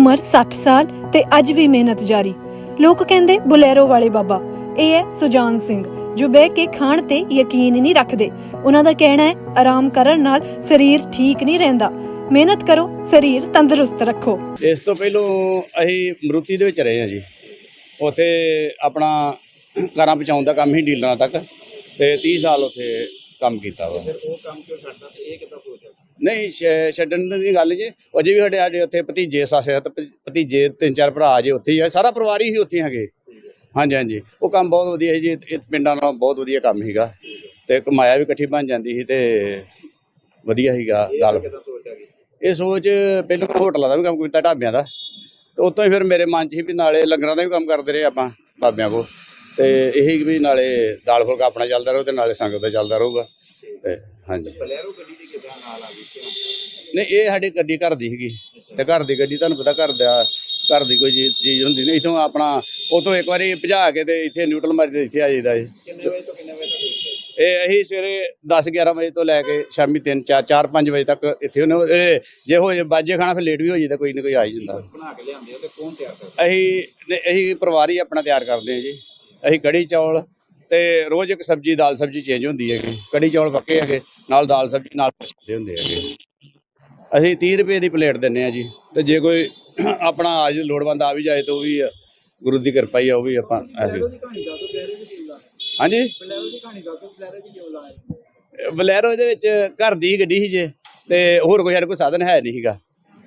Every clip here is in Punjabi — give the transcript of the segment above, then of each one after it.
ਉਮਰ 60 ਸਾਲ ਤੇ ਅੱਜ ਵੀ ਮਿਹਨਤ ਜਾਰੀ। ਲੋਕ ਕਹਿੰਦੇ ਬੁਲੇਰੋ ਵਾਲੇ ਬਾਬਾ ਇਹ ਹੈ ਸੁਜਾਨ ਸਿੰਘ ਜੋ ਬਹਿ ਕੇ ਖਾਣ ਤੇ ਯਕੀਨ ਨਹੀਂ ਰੱਖਦੇ। ਉਹਨਾਂ ਦਾ ਕਹਿਣਾ ਹੈ ਆਰਾਮ ਕਰਨ ਨਾਲ ਸਰੀਰ ਠੀਕ ਨਹੀਂ ਰਹਿੰਦਾ। ਮਿਹਨਤ ਕਰੋ ਸਰੀਰ ਤੰਦਰੁਸਤ ਰੱਖੋ। ਇਸ ਤੋਂ ਪਹਿਲੋਂ ਅਸੀਂ ਮਰੂਤੀ ਦੇ ਵਿੱਚ ਰਹੇ ਹਾਂ ਜੀ। ਉੱਥੇ ਆਪਣਾ ਕਾਰਾਂ ਪਹੁੰਚਾਉਣ ਦਾ ਕੰਮ ਹੀ ਡੀਲਰਾਂ ਤੱਕ ਤੇ 30 ਸਾਲ ਉੱਥੇ ਕੰਮ ਕੀਤਾ ਵਾ। ਉਹ ਕੰਮ ਕਿਉਂ ਛੱਡਦਾ ਤੇ ਇਹ ਕਿੱਦਾਂ ਸੋਚਿਆ? ਨਹੀਂ, ਛ- ਛੱਡਣ ਦੀ ਗੱਲ ਜੇ। ਅਜੇ ਵੀ ਸਾਡੇ ਸਾਡੇ ਉੱਥੇ ਭਤੀਜੇ, ਸਾਸੇ ਭਤੀਜੇ ਤਿੰਨ ਚਾਰ ਭਰਾ ਜੇ ਉੱਥੇ ਹੀ ਆ। ਸਾਰਾ ਪਰਿਵਾਰ ਹੀ ਉੱਥੇ ਹੈਗੇ। ਹਾਂਜੀ ਹਾਂਜੀ। ਉਹ ਕੰਮ ਬਹੁਤ ਵਧੀਆ ਸੀ ਜੀ। ਇਹ ਪਿੰਡਾਂ ਨਾਲੋਂ ਬਹੁਤ ਵਧੀਆ ਕੰਮ ਸੀਗਾ। ਤੇ ਕਮਾਇਆ ਵੀ ਇਕੱਠੀ ਬਣ ਜਾਂਦੀ ਸੀ ਤੇ ਵਧੀਆ ਸੀਗਾ ਗੱਲ ਕਿੱਦਾਂ ਇਹ ਸੋਚ ਪਹਿਲਾਂ ਮੈਂ ਹੋਟਲਾਂ ਦਾ ਵੀ ਕੰਮ ਕੀਤਾ, ਢਾਬਿਆਂ ਦਾ। ਤੇ ਉਤੋਂ ਹੀ ਫਿਰ ਮੇਰੇ ਮਨ 'ਚ ਸੀ ਵੀ ਨਾਲੇ ਲੰਗਰਾਂ ਦਾ ਵੀ ਕੰਮ ਕਰਦੇ ਰਹੇ ਆਪਾਂ, ਬਾਬਿਆਂ ਕੋਲ। ਤੇ ਇਹੀ ਵੀ ਨਾਲੇ ਦਾਲ ਫੁਲਕਾ ਆਪਣਾ ਚੱਲਦਾ ਰਹੂ ਤੇ ਨਾਲੇ ਸੰਗਤ ਦਾ ਚੱਲਦਾ ਰਹੂਗਾ। ਤੇ ਹਾਂਜੀ। ਬਲੈਰੋ ਗੱਡੀ ਦੀ ਆ ਨਹੀਂ ਇਹ ਸਾਡੀ ਗੱਡੀ ਘਰ ਦੀ ਸੀਗੀ। ਤੇ ਘਰ ਦੀ ਗੱਡੀ ਤੁਹਾਨੂੰ ਪਤਾ ਘਰ ਦਾ ਘਰ ਦੀ ਕੋਈ ਚੀਜ਼ ਚੀਜ਼ ਹੁੰਦੀ ਨਹੀਂ। ਇਥੋਂ ਆਪਣਾ ਉਤੋਂ ਇੱਕ ਵਾਰੀ ਭਜਾ ਕੇ ਤੇ ਇੱਥੇ ਨਿਊਟਰਲ ਮਾਰੀ ਤੇ ਇੱਥੇ ਆ ਜਾਈਦਾ ਜੀ। ਕਿੰਨੇ ਵਜੇ ਤੋਂ ਕਿੰਨੇ ਵਜੇ ਤੱਕ ਉੱਥੇ ਇਹ ਅਸੀਂ ਸਵੇਰੇ 10 11 ਵਜੇ ਤੋਂ ਲੈ ਕੇ ਸ਼ਾਮੀ 3 4 4 5 ਵਜੇ ਤੱਕ ਇੱਥੇ। ਇਹ ਜੇ ਹੋ ਜੇ ਬਾਜੇ ਖਾਣਾ ਫਿਰ ਲੇਟ ਵੀ ਹੋ ਜਾਂਦਾ ਕੋਈ ਨਾ ਕੋਈ ਆ ਹੀ ਜਾਂਦਾ। ਬਣਾ ਕੇ ਲਿਆਂਦੇ ਹੋ ਤੇ ਕੌਣ ਤਿਆਰ ਕਰਦਾ? ਅਸੀਂ ਨੇ- ਅਸੀਂ ਪਰਿਵਾਰ ਹੀ ਆਪਣਾ ਤਿਆਰ ਕਰਦੇ ਹਾਂ ਜੀ। ਅਸੀਂ ਕੜੀ ਚੌਲ ਤੇ ਰੋਜ਼ ਇੱਕ ਸਬਜੀ, ਦਾਲ ਸਬਜੀ ਚੇਂਜ ਹੁੰਦੀ ਹੈਗੀ। ਕੜੀ ਚੌਲ ਪੱਕੇ ਹੈਗੇ, ਨਾਲ ਦਾਲ ਸਬਜੀ, ਨਾਲ ਪਸੰਦੇ ਹੁੰਦੇ ਹੈਗੇ। ਅਸੀਂ 30 ਰੁਪਏ ਦੀ ਪਲੇਟ ਦਿੰਨੇ ਆ ਜੀ। ਤੇ ਜੇ ਕੋਈ ਆਪਣਾ ਆਜ ਲੋੜਵੰਦ ਆ ਵੀ ਜਾਏ ਤਾਂ ਉਹ ਵੀ, ਗੁਰੂ ਦੀ ਕਿਰਪਾ ਹੀ ਆ, ਉਹ ਵੀ ਆਪਾਂ ਹਾਂਜੀ? ਬਲੈਰੋ ਦੀ ਦੇ ਵਿੱਚ ਘਰ ਦੀ ਗੱਡੀ ਸੀ ਜੇ, ਤੇ ਹੋਰ ਕੋਈ ਸਾਡੇ ਕੋਲ ਸਾਧਨ ਹੈ ਨਹੀਂ ਸੀਗਾ।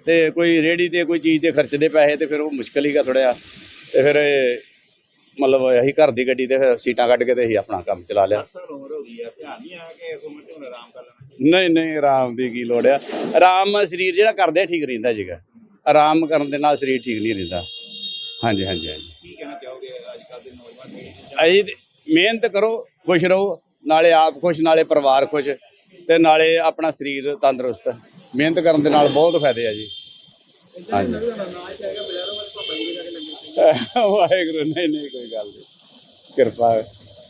ਤੇ ਕੋਈ ਰੇੜੀ ਤੇ, ਕੋਈ ਚੀਜ਼ ਤੇ ਖਰਚਦੇ ਪੈਸੇ ਤੇ ਫਿਰ ਉਹ ਮੁਸ਼ਕਲ ਹੀਗਾ ਥੋੜ੍ਹਾ ਤੇ ਫਿਰ ਮਤਲਬ ਅਸੀਂ ਘਰ ਦੀ ਗੱਡੀ ਤੇ ਫਿਰ ਸੀਟਾਂ ਕੱਢ ਕੇ ਤੇ ਅਸੀਂ ਆਪਣਾ ਕੰਮ ਚਲਾ ਲਿਆ। ਅਕਸਰ ਉਮਰ ਹੋ ਗਈ ਆ ਧਿਆਨ ਨਹੀਂ ਆਇਆ ਕਿ ਇਸ ਉਮਰ 'ਚ ਹੁਣ ਆਰਾਮ ਕਰ ਲੈਣਾ ਨਹੀਂ ਨਹੀਂ ਆਰਾਮ ਦੀ ਕੀ ਲੋੜ ਆ। ਆਰਾਮ ਸਰੀਰ ਜਿਹੜਾ ਕਰਦੇ ਠੀਕ ਰਹਿੰਦਾ ਜੀਗਾ ਆਰਾਮ ਕਰਨ ਦੇ ਨਾਲ ਸਰੀਰ ਠੀਕ ਨਹੀਂ ਰਹਿੰਦਾ। ਹਾਂਜੀ ਹਾਂਜੀ ਹਾਂਜੀ। ਕੀ ਕਹਿਣਾ ਚਾਹੋਗੇ ਅੱਜ ਕੱਲ ਦੇ ਨੌਜਵਾਨ ਅਸੀਂ ਤੇ ਮਿਹਨਤ ਕਰੋ ਖੁਸ਼ ਰਹੋ ਨਾਲੇ ਆਪ ਖੁਸ਼ ਨਾਲੇ ਪਰਿਵਾਰ ਖੁਸ਼ ਤੇ ਨਾਲੇ ਆਪਣਾ ਸਰੀਰ ਤੰਦਰੁਸਤ। ਮਿਹਨਤ ਕਰਨ ਦੇ ਨਾਲ ਬਹੁਤ ਫਾਇਦੇ ਆ ਜੀ। ਹਾਂਜੀ। ਵਾਹਿਗੁਰੂ ਨਹੀਂ ਨਹੀਂ ਕੋਈ ਗੱਲ ਨਹੀਂ ਕਿਰਪਾ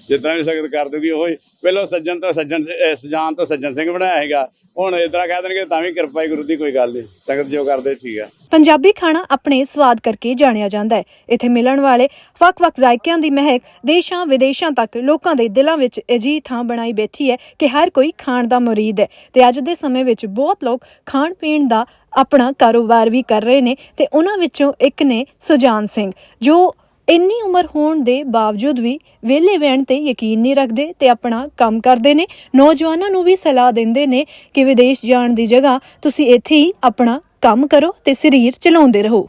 ਜਿਤਨਾ ਵੀ ਸਖਤ ਕਰ ਦੂਗੀ ਉਹ ਪਹਿਲਾਂ ਸੱਜਣ ਤੋਂ ਸੱਜਣ ਸਜਾਨ ਤੋਂ ਸੱਜਣ ਸਿੰਘ ਬਣਾਇਆ ਹੈਗਾ ਹੁਣ ਇਤਨਾ ਕਹਿ ਦੇਣਗੇ ਤਾਂ ਵੀ ਕਿਰਪਾ ਹੀ ਗੁਰੂ ਦੀ, ਕੋਈ ਗੱਲ ਨਹੀਂ, ਸੰਗਤ ਜੋ ਕਰਦੇ ਠੀਕ ਆ। ਪੰਜਾਬੀ ਖਾਣਾ ਆਪਣੇ ਸਵਾਦ ਕਰਕੇ ਜਾਣਿਆ ਜਾਂਦਾ ਹੈ। ਇੱਥੇ ਮਿਲਣ ਵਾਲੇ ਵੱਖ-ਵੱਖ ਜ਼ਾਇਕਿਆਂ ਦੀ ਮਹਿਕ ਦੇਸ਼ਾਂ ਵਿਦੇਸ਼ਾਂ ਤੱਕ ਲੋਕਾਂ ਦੇ ਦਿਲਾਂ ਵਿੱਚ ਅਜਿਹੀ ਥਾਂ ਬਣਾਈ ਬੈਠੀ ਹੈ ਕਿ ਹਰ ਕੋਈ ਖਾਣ ਦਾ ਮੁਰੀਦ ਹੈ। ਤੇ ਅੱਜ ਦੇ ਸਮੇਂ ਵਿੱਚ ਬਹੁਤ ਲੋਕ ਖਾਣ ਪੀਣ ਦਾ ਆਪਣਾ ਕਾਰੋਬਾਰ ਵੀ ਕਰ ਰਹੇ ਨੇ ਤੇ ਉਹਨਾਂ ਵਿੱਚੋਂ ਇੱਕ ਨੇ ਸੁਜਾਨ ਸਿੰਘ, ਜੋ ਇੰਨੀ ਉਮਰ ਹੋਣ ਦੇ ਬਾਵਜੂਦ ਵੀ ਵਿਹਲੇ ਬਹਿਣ ਤੇ ਯਕੀਨ ਨਹੀਂ ਰੱਖਦੇ ਤੇ ਆਪਣਾ ਕੰਮ ਕਰਦੇ ਨੇ। ਨੌਜਵਾਨਾਂ ਨੂੰ ਵੀ ਸਲਾਹ ਦਿੰਦੇ ਨੇ ਕਿ ਵਿਦੇਸ਼ ਜਾਣ ਦੀ ਜਗ੍ਹਾ ਤੁਸੀਂ ਇੱਥੇ ਹੀ ਆਪਣਾ ਕੰਮ ਕਰੋ ਤੇ ਸਰੀਰ ਚਲਾਉਂਦੇ ਰਹੋ।